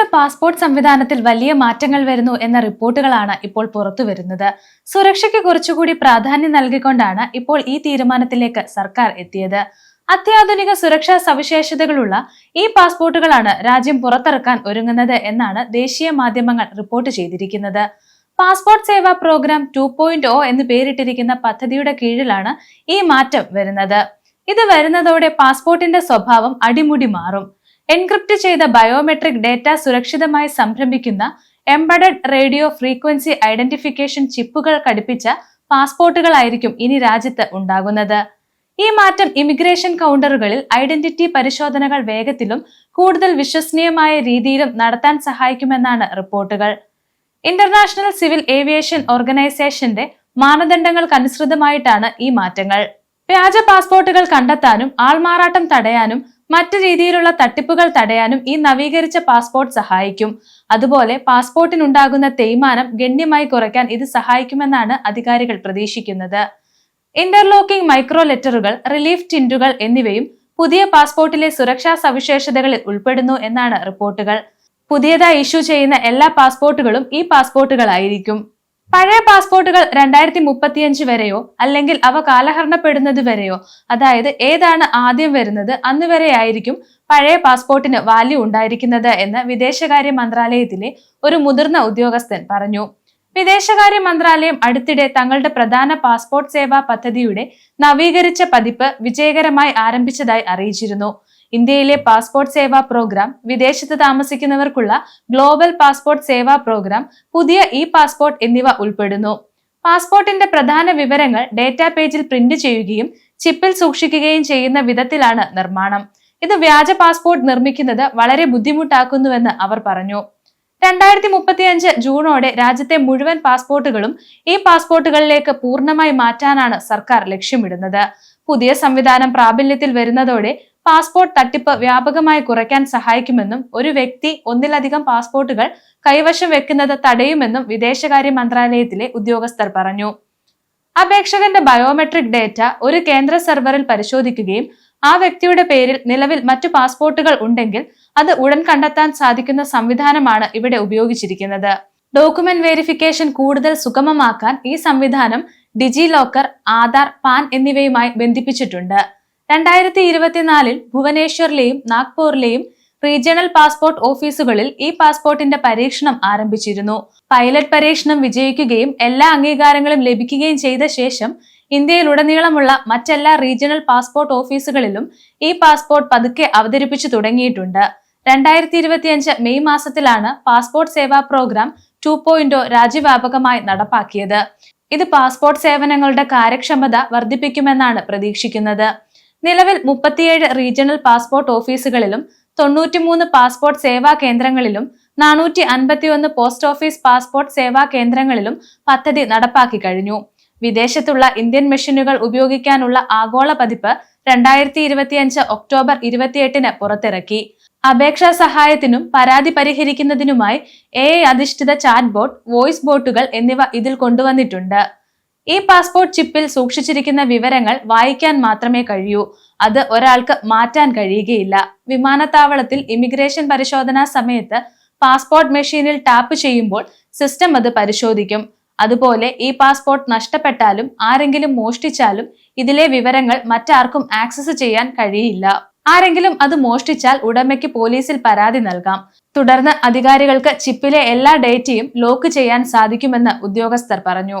ഇന്ത്യയുടെ പാസ്പോർട്ട് സംവിധാനത്തിൽ വലിയ മാറ്റങ്ങൾ വരുന്നു എന്ന റിപ്പോർട്ടുകളാണ് ഇപ്പോൾ പുറത്തു വരുന്നത്. സുരക്ഷയ്ക്ക് കുറച്ചുകൂടി പ്രാധാന്യം നൽകിക്കൊണ്ടാണ് ഇപ്പോൾ ഈ തീരുമാനത്തിലേക്ക് സർക്കാർ എത്തിയത്. അത്യാധുനിക സുരക്ഷാ സവിശേഷതകളുള്ള ഈ പാസ്പോർട്ടുകളാണ് രാജ്യം പുറത്തിറക്കാൻ ഒരുങ്ങുന്നത് എന്നാണ് ദേശീയ മാധ്യമങ്ങൾ റിപ്പോർട്ട് ചെയ്തിരിക്കുന്നത്. Passport Seva programme two point O എന്ന് പേരിട്ടിരിക്കുന്ന പദ്ധതിയുടെ കീഴിലാണ് ഈ മാറ്റം വരുന്നത്. ഇത് വരുന്നതോടെ പാസ്പോർട്ടിന്റെ സ്വഭാവം അടിമുടി മാറും. എൻക്രിപ്റ്റ് ചെയ്ത ബയോമെട്രിക് ഡേറ്റ സുരക്ഷിതമായി സംരംഭിക്കുന്ന എംബഡഡ് റേഡിയോ ഫ്രീക്വൻസി ഐഡന്റിഫിക്കേഷൻ ചിപ്പുകൾ ഘടിപ്പിച്ച പാസ്പോർട്ടുകളായിരിക്കും ഇനി രാജ്യത്ത് ഉണ്ടാകുന്നത്. ഈ മാറ്റം ഇമിഗ്രേഷൻ കൗണ്ടറുകളിൽ ഐഡന്റിറ്റി പരിശോധനകൾ വേഗത്തിലും കൂടുതൽ വിശ്വസനീയമായ രീതിയിലും നടത്താൻ സഹായിക്കുമെന്നാണ് റിപ്പോർട്ടുകൾ. ഇന്റർനാഷണൽ സിവിൽ ഏവിയേഷൻ ഓർഗനൈസേഷന്റെ മാനദണ്ഡങ്ങൾക്കനുസൃതമായിട്ടാണ് ഈ മാറ്റങ്ങൾ. വ്യാജ പാസ്പോർട്ടുകൾ കണ്ടെത്താനും ആൾമാറാട്ടം തടയാനും മറ്റു രീതിയിലുള്ള തട്ടിപ്പുകൾ തടയാനും ഈ നവീകരിച്ച പാസ്പോർട്ട് സഹായിക്കും. അതുപോലെ പാസ്പോർട്ടിനുണ്ടാകുന്ന തേയ്മാനം ഗണ്യമായി കുറയ്ക്കാൻ ഇത് സഹായിക്കുമെന്നാണ് അധികാരികൾ പ്രതീക്ഷിക്കുന്നത്. ഇന്റർലോക്കിംഗ് മൈക്രോ ലെറ്ററുകൾ റിലീഫ് ടിന്റുകൾ എന്നിവയും പുതിയ പാസ്പോർട്ടിലെ സുരക്ഷാ സവിശേഷതകളിൽ ഉൾപ്പെടുന്നു എന്നാണ് റിപ്പോർട്ടുകൾ. പുതിയതായി ഇഷ്യൂ ചെയ്യുന്ന എല്ലാ പാസ്പോർട്ടുകളും ഈ പാസ്പോർട്ടുകളായിരിക്കും. പഴയ പാസ്പോർട്ടുകൾ രണ്ടായിരത്തി മുപ്പത്തിയഞ്ച് വരെയോ അല്ലെങ്കിൽ അവ കാലഹരണപ്പെടുന്നത് വരെയോ? അതായത് ഏതാണ് ആദ്യം വരുന്നത്? അന്ന് വരെയായിരിക്കും പഴയ പാസ്പോർട്ടിന് വാല്യൂ ഉണ്ടായിരിക്കുന്നത് എന്ന് വിദേശകാര്യ മന്ത്രാലയത്തിലെ ഒരു മുതിർന്ന ഉദ്യോഗസ്ഥൻ പറഞ്ഞു. വിദേശകാര്യ മന്ത്രാലയം അടുത്തിടെ തങ്ങളുടെ പ്രധാന പാസ്പോർട്ട് സേവാ പദ്ധതിയുടെ നവീകരിച്ച പതിപ്പ് വിജയകരമായി ആരംഭിച്ചതായി അറിയിച്ചിരുന്നു. ഇന്ത്യയിലെ പാസ്പോർട്ട് സേവാ പ്രോഗ്രാം വിദേശത്ത് താമസിക്കുന്നവർക്കുള്ള ഗ്ലോബൽ പാസ്പോർട്ട് സേവാ പ്രോഗ്രാം പുതിയ ഇ പാസ്പോർട്ട് എന്നിവ ഉൾപ്പെടുന്നു. പാസ്പോർട്ടിന്റെ പ്രധാന വിവരങ്ങൾ ഡേറ്റാ പേജിൽ പ്രിന്റ് ചെയ്യുകയും ചിപ്പിൽ സൂക്ഷിക്കുകയും ചെയ്യുന്ന വിധത്തിലാണ് നിർമ്മാണം. ഇത് വ്യാജ പാസ്പോർട്ട് നിർമ്മിക്കുന്നത് വളരെ ബുദ്ധിമുട്ടാക്കുന്നുവെന്ന് അവർ പറഞ്ഞു. രണ്ടായിരത്തി മുപ്പത്തിയഞ്ച് ജൂണോടെ രാജ്യത്തെ മുഴുവൻ പാസ്പോർട്ടുകളും ഈ പാസ്പോർട്ടുകളിലേക്ക് പൂർണമായി മാറ്റാനാണ് സർക്കാർ ലക്ഷ്യമിടുന്നത്. പുതിയ സംവിധാനം പ്രാബല്യത്തിൽ വരുന്നതോടെ പാസ്പോർട്ട് തട്ടിപ്പ് വ്യാപകമായി കുറയ്ക്കാൻ സഹായിക്കുമെന്നും ഒരു വ്യക്തി ഒന്നിലധികം പാസ്പോർട്ടുകൾ കൈവശം വെക്കുന്നത് തടയുമെന്നും വിദേശകാര്യ മന്ത്രാലയത്തിലെ ഉദ്യോഗസ്ഥർ പറഞ്ഞു. അപേക്ഷകന്റെ ബയോമെട്രിക് ഡേറ്റ ഒരു കേന്ദ്ര സെർവറിൽ പരിശോധിക്കുകയും ആ വ്യക്തിയുടെ പേരിൽ നിലവിൽ മറ്റു പാസ്പോർട്ടുകൾ ഉണ്ടെങ്കിൽ അത് ഉടൻ കണ്ടെത്താൻ സാധിക്കുന്ന സംവിധാനമാണ് ഇവിടെ ഉപയോഗിച്ചിരിക്കുന്നത്. ഡോക്യുമെന്റ് വെരിഫിക്കേഷൻ കൂടുതൽ സുഗമമാക്കാൻ ഈ സംവിധാനം ഡിജി ലോക്കർ ആധാർ പാൻ എന്നിവയുമായി ബന്ധിപ്പിച്ചിട്ടുണ്ട്. രണ്ടായിരത്തി ഇരുപത്തിനാലിൽ ഭുവനേശ്വറിലെയും നാഗ്പൂരിലെയും റീജിയണൽ പാസ്പോർട്ട് ഓഫീസുകളിൽ ഈ പാസ്പോർട്ടിന്റെ പരീക്ഷണം ആരംഭിച്ചിരുന്നു. പൈലറ്റ് പരീക്ഷണം വിജയിക്കുകയും എല്ലാ അംഗീകാരങ്ങളും ലഭിക്കുകയും ചെയ്ത ശേഷം ഇന്ത്യയിലുടനീളമുള്ള മറ്റെല്ലാ റീജിയണൽ പാസ്പോർട്ട് ഓഫീസുകളിലും ഈ പാസ്പോർട്ട് പതുക്കെ അവതരിപ്പിച്ചു തുടങ്ങിയിട്ടുണ്ട്. രണ്ടായിരത്തി ഇരുപത്തിയഞ്ച് മെയ് മാസത്തിലാണ് passport Seva programme two point രാജ്യവ്യാപകമായി നടപ്പാക്കിയത്. ഇത് പാസ്പോർട്ട് സേവനങ്ങളുടെ കാര്യക്ഷമത വർദ്ധിപ്പിക്കുമെന്നാണ് പ്രതീക്ഷിക്കുന്നത്. നിലവിൽ മുപ്പത്തിയേഴ് റീജിയണൽ പാസ്പോർട്ട് ഓഫീസുകളിലും തൊണ്ണൂറ്റിമൂന്ന് പാസ്പോർട്ട് സേവാ കേന്ദ്രങ്ങളിലും നാനൂറ്റി അൻപത്തിയൊന്ന് പോസ്റ്റ് ഓഫീസ് പാസ്പോർട്ട് സേവാ കേന്ദ്രങ്ങളിലും പദ്ധതി നടപ്പാക്കി കഴിഞ്ഞു. വിദേശത്തുള്ള ഇന്ത്യൻ മെഷീനുകൾ ഉപയോഗിക്കാനുള്ള ആഗോള പതിപ്പ് രണ്ടായിരത്തി ഇരുപത്തിയഞ്ച് ഒക്ടോബർ ഇരുപത്തിയെട്ടിന് പുറത്തിറക്കി. അപേക്ഷാ സഹായത്തിനും പരാതി പരിഹരിക്കുന്നതിനുമായി എ അധിഷ്ഠിത ചാറ്റ് ബോട്ട് വോയിസ് ബോട്ടുകൾ എന്നിവ ഇതിൽ കൊണ്ടുവന്നിട്ടുണ്ട്. ഈ പാസ്പോർട്ട് ചിപ്പിൽ സൂക്ഷിച്ചിരിക്കുന്ന വിവരങ്ങൾ വായിക്കാൻ മാത്രമേ കഴിയൂ. അത് ഒരാൾക്ക് മാറ്റാൻ കഴിയുകയില്ല. വിമാനത്താവളത്തിൽ ഇമിഗ്രേഷൻ പരിശോധനാ സമയത്ത് പാസ്പോർട്ട് മെഷീനിൽ ടാപ്പ് ചെയ്യുമ്പോൾ സിസ്റ്റം അത് പരിശോധിക്കും. അതുപോലെ ഈ പാസ്പോർട്ട് നഷ്ടപ്പെട്ടാലും ആരെങ്കിലും മോഷ്ടിച്ചാലും ഇതിലെ വിവരങ്ങൾ മറ്റാർക്കും ആക്സസ് ചെയ്യാൻ കഴിയില്ല. ആരെങ്കിലും അത് മോഷ്ടിച്ചാൽ ഉടമയ്ക്ക് പോലീസിൽ പരാതി നൽകാം. തുടർന്ന് അധികാരികൾക്ക് ചിപ്പിലെ എല്ലാ ഡേറ്റയും ലോക്ക് ചെയ്യാൻ സാധിക്കുമെന്ന് ഉദ്യോഗസ്ഥർ പറഞ്ഞു.